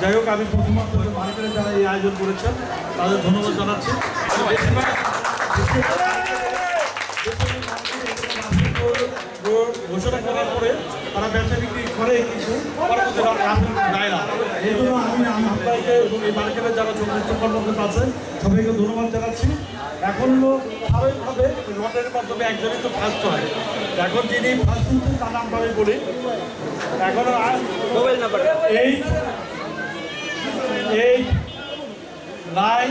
যাই হোক, আমি প্রথমবার মালিকেরা যারা এই আয়োজন করেছেন, তাদের ধন্যবাদ জানাচ্ছি। ঘোষণা করার পরে তারা ব্যবসা বিক্রি করে কিছু যায় না এই আপনাকে এবং এই মার্কেটের যারা চলচ্চিত্র কর্মকর্তা আছে সবাইকে ধন্যবাদ জানাচ্ছি। এখন স্বাভাবিকভাবে লটারির মাধ্যমে একজনই তো ফার্স্ট হয়। এখন যিনি ফার্স্ট হচ্ছেন তার নামটা আমি বলি। এখন mobile number eight eight nine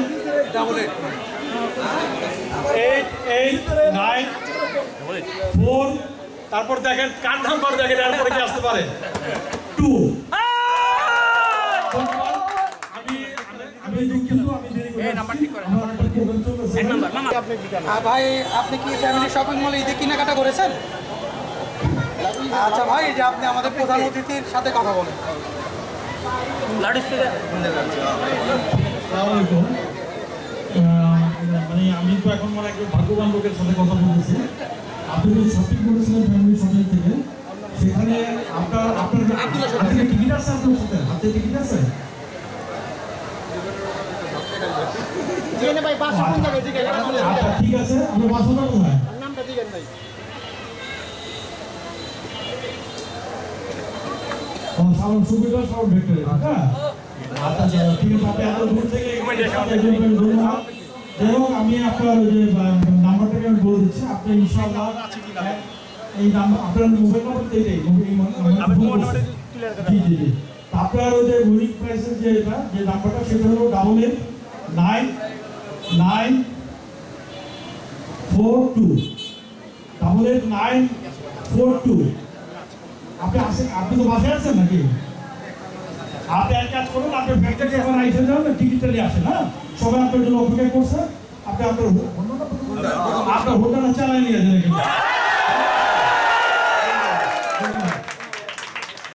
double eight eight eight nine four তারপর দেখেন কার নাম্বার দেখেন এরপরে কি আসতে পারে? টু ভাই আপনি কি ফ্যামিলি শপিং মলে ঈদে কেনাকাটা করেছেন? আচ্ছা ভাই যে আপনি আমাদের প্রধান অতিথির সাথে কথা বলেন। মানে আমি তো এখন মনে একজন ভাগ্যবান লোকের সাথে কথা বলতেছি। আপনি যে শপিং করেছিলেন ফ্যামিলি শপিং থেকে। সেখানে আপনার আপনার হাতে টিকিট আছে আপনার সাথে? হাতে টিকিট আছে? আচ্ছা ঠিক আছে আপনার বাসাটা কোথায় ও সাউন্ড সুবিধা সাউন্ড ভেক্টরে হ্যাঁ। আচ্ছা ঠিক আছে আপনি এত দূর থেকে যাই হোক আমি আপনার যে নাম্বারটাকে আমি বলে দিচ্ছি। আপনি ইনশাআল্লাহ এই নাম্বার আপনার মোবাইল নাম্বার তো এটাই জি জি জি। আপনার ওই যে উইনিং প্রাইসের যে এটা যে নাম্বারটা সেটা হলো double eight nine nine four two. তাহলে নাইন ফোর টু। আপনি আসেন আপনি তো বাসে আছেন নাকি? আপনি এক কাজ করুন, আপনি ফ্যাক্টরি এখন আইসে যান টিকিটটা নিয়ে আসেন হ্যাঁ? সবাই আপনার জন্য অপেক্ষা করছে, আপনি আপনার আপনার হোটেলটা চালাই নিয়ে যান।